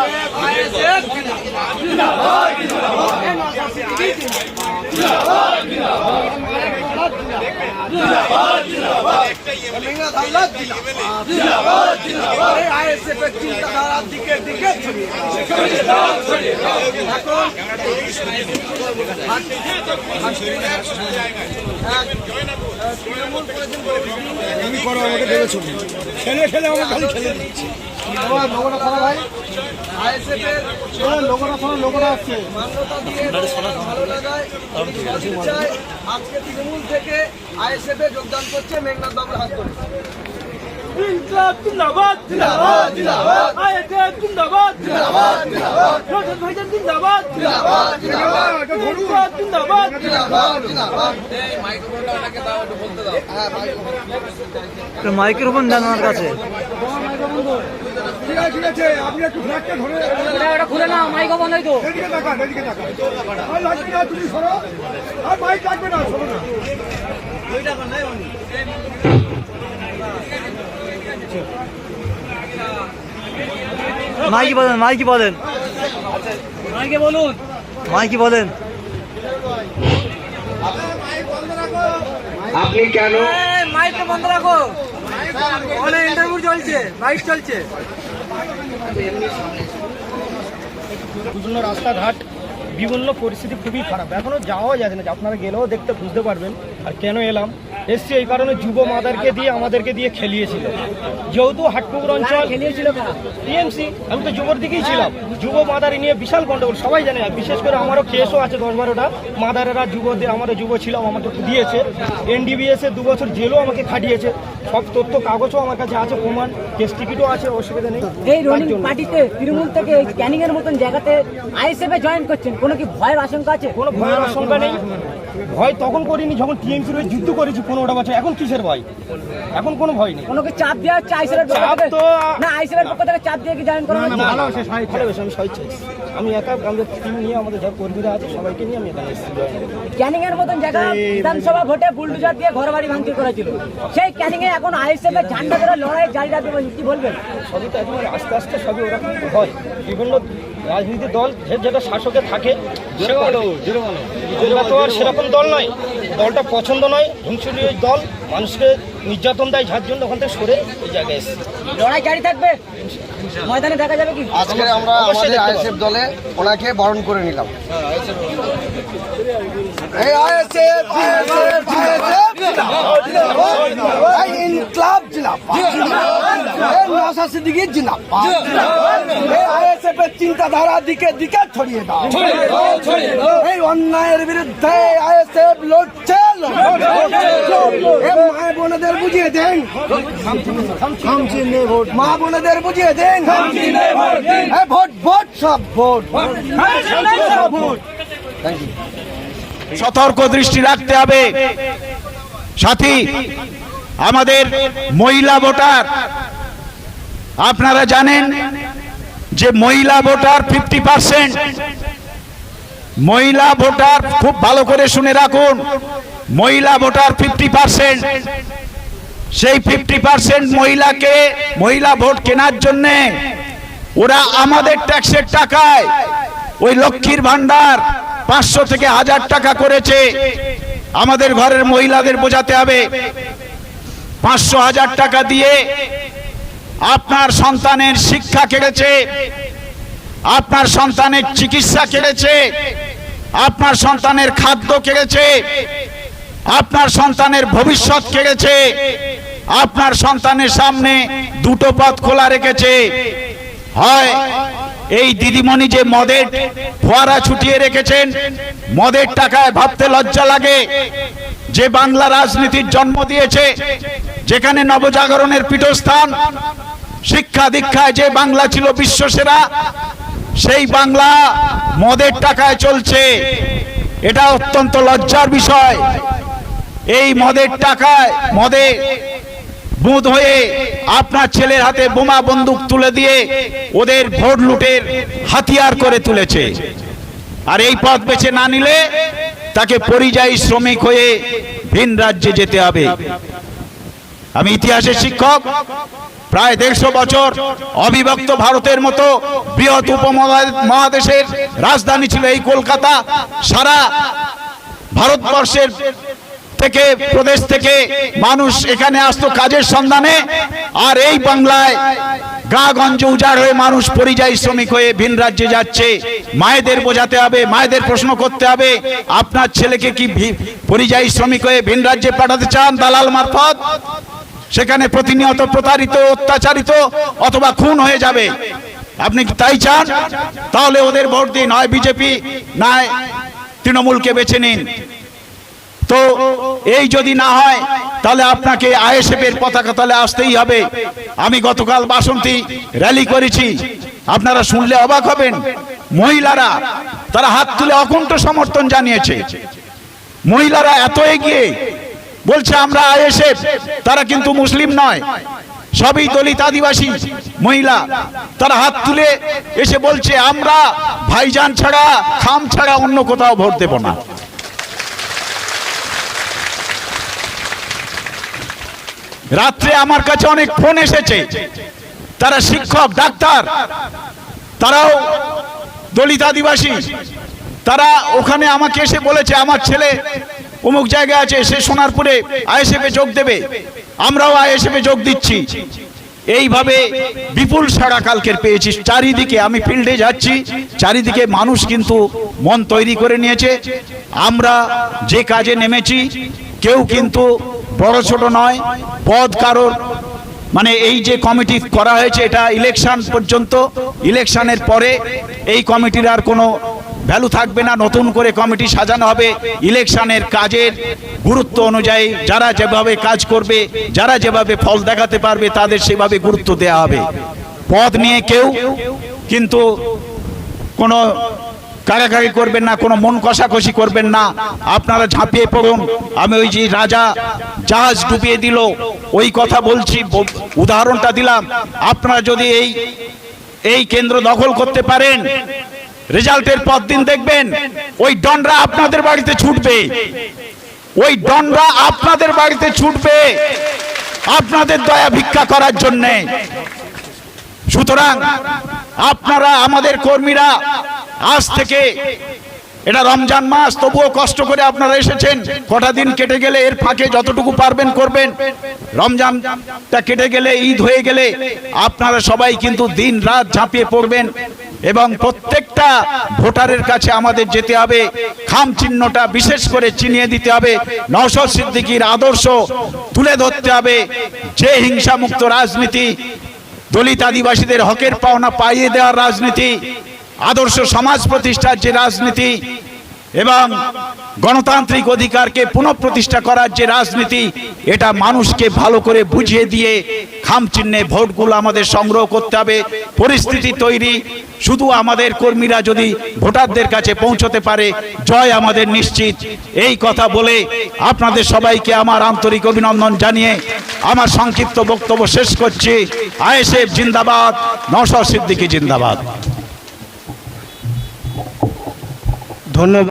চিন্তাধারার দিকে দিকে ছড়িয়ে এখন তৃণমূল করেছেন তুমি করো আমাকে দেখেছ খেলে খেলে আমার খালি খেলে দিচ্ছে লোকটা খারাপ ভাই লোকটা লোকটা আসছে মান্যতা দিয়ে ভালো লাগায় আজকে তৃণমূল থেকে আইএসএফ যোগদান করছে মেঘনাথ বাবুর হাত ধরে। ইনকলাব জিন্দাবাদ জিন্দাবাদ, জিন্দাবাদ। আইএসএফ জিন্দাবাদ জিন্দাবাদ, জিন্দাবাদ, রশদ ভাইজান জিন্দাবাদ। জিন্দাবাদ, জিন্দাবাদ, ইনকলাব জিন্দাবাদ জিন্দাবাদ, জিন্দাবাদ। মাইক্রোফোন। দেন আমার কাছে। ঠিক আছে ঠিক আছে আপনি একটু ফ্ল্যাগটা ধরে এটা খুলে না মাইক বন্ধ তো। এদিকে তাকান এদিকে তাকান। আর লাগবে না তুমি সরো। আর মাইক লাগবে না সরো না। মাইকি বলেন মাইকি বলেন? মাইকে বলুন। মাইকি বলেন? আপনি কেন? মাইকটা বন্ধ রাখো। ওখানে ইন্টারভিউ চলছে মাইক চলছে। রাস্তাঘাট বিভিন্ন পরিস্থিতি খুবই খারাপ। এখনও যাওয়া যাচ্ছে না আপনারা গেলেও দেখতে বুঝতে পারবেন আর কেন এলাম। এসছি এই কারণে যুব মাদারকে দিয়ে আমাদেরকে দিয়ে খেলিয়েছিল। যেহেতু হাটপুকুর অঞ্চল খেলিয়েছিল টিএমসি আমি তো যুবর দিকেই ছিলাম। যুব মাদার নিয়ে বিশাল গন্ডগোল সবাই জানে বিশেষ করে আমারও কেসও আছে দশ বারোটা। মাদারেরা যুবদের আমারও যুব ছিলাম আমাকে দিয়েছে। এনডিবিএস এ দু বছর জেলও আমাকে খাটিয়েছে। সব তথ্য কাগজও আমার কাছে আছে প্রমাণ কেস টিকিটও আছে অসুবিধা নেই। এই রনিং পার্টিতে তৃণমূল থেকে ক্যানিং এর মতন জায়গাতে আইএসএফ এ জয়েন করছেন কোনো কি ভয়ের আশঙ্কা আছে? কোনো ভয়ের আশঙ্কা নেই। ভয় তখন করিনি যখন টিএমসির হয়ে যুদ্ধ করেছি পনেরোটা বছর। এখন কিসের ভয়? এখন কোনো ভয় নেই। কোনো কি চাপ দেওয়া হচ্ছে চাপ তো- না আইএসএফ এর পক্ষ থেকে চাপ দিয়ে কি জয়েন করা হচ্ছে ভালোবাসে ভালোবাসে আমি স্বেচ্ছা আমি একা আমাদের টিম নিয়ে আমাদের যা কর্মীরা আছে সবাইকে নিয়ে আমি এখানে এসেছি। ক্যানিং এর মতন জায়গা বিধানসভা ভোটে বুলডোজার দিয়ে ঘর বাড়ি ভাঙচুর করেছিল। সেই ক্যানিং এ এখন আইএসএফ এর ঝান্ডা ধরে লড়াই জারি রাখবে কি বলবেন? সবই তো একেবারে আস্তে আস্তে সবই ওরা কিন্তু হয়। বিভিন্ন রাজনীতি দল যে যেটা শাসকে থাকে তো আর সেরকম দল নয়। দলটা পছন্দ নয় হিংসুলি দল মানুষকে নির্যাতন দেয় যার জন্য ওখান থেকে সরে এই জায়গায় এসেছে। লড়াই জারি থাকবে? ময়দানে দেখা যাবে কি? আজকে আমরা আমাদের আইএসএফ দলে ওনাকে বরণ করে নিলাম। এই আইএসএফ আইএসএফ ইনকলাব জিন্দাবাদ। এই নওশাদ সিদ্দিকী জিন্দাবাদ। এই আইএসএফ এর চিন্তাধারা দিকে দিকে ছড়িয়ে দাও। এই অন্যায়ের বিরুদ্ধে আইএসএফ লড়ছে মা বোনেদের বুঝিয়ে দেন। মা বোনেদের বুঝিয়ে দেন। ভোট ভোট সব ভোট। সতর্ক দৃষ্টি রাখতে হবে। সাথী আমাদের মহিলা ভোটার আপনারা জানেন যে মহিলা ভোটার ফিফটি পার্সেন্ট মহিলা ভোটার খুব ভালো করে শুনে রাখুন, মহিলা ভোটার ফিফটি পার্সেন্ট সেই ফিফটি পার্সেন্ট মহিলাকে, মহিলা ভোট কেনার জন্যে ওরা আমাদের ট্যাক্সের টাকায় ওই লক্ষ্মীর ভান্ডার পাঁচশো থেকে হাজার টাকা করেছে। আমাদের ঘরের মহিলাদের বোঝাতে হবে, পাঁচশো হাজার টাকা দিয়ে আপনার সন্তানের শিক্ষা কেড়েছে, আপনার সন্তানের চিকিৎসা কেড়েছে, আপনার সন্তানের খাদ্য কেড়েছে, আপনার সন্তানের ভবিষ্যৎ কেড়েছে, আপনার সন্তানের সামনে দুটো পথ খোলা রেখেছে। হয়, এই দিদিমণি যে মদের ফোয়ারা ছুটিয়ে রেখেছেন, মদের টাকায় ভাবতে লজ্জা লাগে। যে বাংলা রাজনীতির জন্ম দিয়েছে, যেখানে নবজাগরণের পীঠস্থান শিক্ষা দীক্ষায় যে বাংলা ছিল বিশ্বসেরা সেই বাংলা মদের টাকায় চলছে। এটা অত্যন্ত লজ্জার বিষয়। এই মদের টাকায়, মদে বুধ হয়ে আপনার ছেলের হাতে বোমা, বন্দুক তুলে দিয়ে ওদের ভোট লুটের হাতিয়ার করে তুলেছে। আর এই পথ বেছে না নিলে তাকে পরিযায়ী শ্রমিক হয়ে ভিন রাজ্যে যেতে হবে। আমি ইতিহাসের শিক্ষক প্রায় দেড়শো বছর অবিভক্ত ভারতের মতো বৃহৎ উপমহাদেশের রাজধানী ছিল এই কলকাতা। সারা ভারতবর্ষের থেকে, প্রদেশ থেকে মানুষ এখানে আসতো কাজের সন্ধানে। আর এই বাংলায় গাগঞ্জ উজাড় হয়ে মানুষ পরিযায়ী শ্রমিক হয়ে ভিন রাজ্যে যাচ্ছে। মায়েদের বোঝাতে হবে, মায়েদের প্রশ্ন করতে হবে, আপনার ছেলেকে কি পরিযায়ী শ্রমিক হয়ে ভিন রাজ্যে পাঠাতে চান দালাল মারফত? সেখানে প্রতিনিয়ত প্রতারিত, অত্যাচারিত অথবা খুন হয়ে যাবে। আপনি কি তাই চান? তাহলে ওদের ভোট দিন হয় বিজেপি, নয় তৃণমূলকে বেছে নিন। তো এই যদি না হয়, তাহলে আপনাকে আইএসএফ এর পতাকা তলে আসতেই হবে। আমি গতকাল বাসন্তী র্যালি করেছি। আপনারা শুনলে অবাক হবেন। মহিলারা, তারা হাত তুলে অকুণ্ঠ সমর্থন জানিয়েছে। মহিলারা এত এগিয়ে বলছে, আমরা আইএসএফ, তারা কিন্তু মুসলিম নয়। সবই দলিত আদিবাসী, মহিলা। তারা হাত তুলে এসে বলছে, আমরা ভাইজান ছাড়া, খাম ছাড়া অন্য কোথাও ভোট দেব না। রাত্রে আমার কাছে অনেক ফোন এসেছে। তারা শিক্ষক, ডাক্তার, তারাও দলিত আদিবাসী। তারা ওখানে আমাকে এসে বলেছে, আমার ছেলে অমুক জায়গায় আছে, সে সোনারপুরে আইএসএফে যোগ দেবে। আমরাও আইএসএফে যোগ দিচ্ছি। এইভাবে বিপুল সাড়া কালকের পেয়েছি। চারিদিকে আমি ফিল্ডে যাচ্ছি। চারিদিকে মানুষ কিন্তু মন তৈরি করে নিয়েছে। আমরা যে কাজে নেমেছি, কেউ কিন্তু বড় ছোট নয় পদ কারোর। মানে এই যে কমিটি করা হয়েছে, এটা ইলেকশন পর্যন্ত, ইলেকশনের পরে এই কমিটির আর কোনো ভ্যালু থাকবে না, নতুন করে কমিটি সাজানো হবে। ইলেকশনের কাজের গুরুত্ব অনুযায়ী যারা যেভাবে কাজ করবে, যারা যেভাবে ফল দেখাতে পারবে, তাদের সেভাবে গুরুত্ব দেওয়া হবে। পদ নিয়ে কেউ কিন্তু কোনো কারাকারি করবেন না, কোনো মন কষাকষি করবেন না। আপনারা ঝাঁপিয়ে পড়ুন। আমি ওই যে রাজা জাহাজ ডুবিয়ে দিল, ওই কথা বলছি উদাহরণটা দিলাম। আপনারা যদি এই এই কেন্দ্র দখল করতে পারেন রেজাল্টের পর দিন দেখবেন, ওই ডনরা আপনাদের বাড়িতে ছুটবে। ওই ডনরা আপনাদের বাড়িতে ছুটবে আপনাদের দয়া ভিক্ষা করার জন্যে। সুতরাং আপনারা, আমাদের কর্মীরা, আজ থেকে এটা রমজান মাস, তবুও কষ্ট করে আপনারা এসেছেন। কটা দিন কেটে গেলে এর ফাঁকে যতটুকু পারবেন করবেন। রমজানটা কেটে গেলে, ঈদ হয়ে গেলে আপনারা সবাই কিন্তু দিন রাত ঝাঁপিয়ে পড়বেন। এবং প্রত্যেকটা ভোটারের কাছে আমাদের যেতে হবে। খাম চিহ্নটা বিশেষ করে চিনিয়ে দিতে হবে। নওশদ সিদ্দিকির আদর্শ তুলে ধরতে হবে। যে হিংসামুক্ত রাজনীতি দলিত আদিবাসীদের হকের পাওনা পাইয়ে দেওয়ার রাজনীতি, আদর্শ সমাজ প্রতিষ্ঠার যে রাজনীতি এবং গণতান্ত্রিক অধিকারকে পুনঃপ্রতিষ্ঠা করার যে রাজনীতি, এটা মানুষকে ভালো করে বুঝিয়ে দিয়ে খাম চিহ্নে ভোটগুলো আমাদের সংগ্রহ করতে হবে। পরিস্থিতি তৈরি, শুধু আমাদের কর্মীরা যদি ভোটারদের কাছে পৌঁছতে পারে, জয় আমাদের নিশ্চিত। এই কথা বলে আপনাদের সবাইকে আমার আন্তরিক অভিনন্দন জানিয়ে আমার সংক্ষিপ্ত বক্তব্য শেষ করছি। আইএসএফ জিন্দাবাদ নশো সিদ্দিকি জিন্দাবাদ। ধন্যবাদ।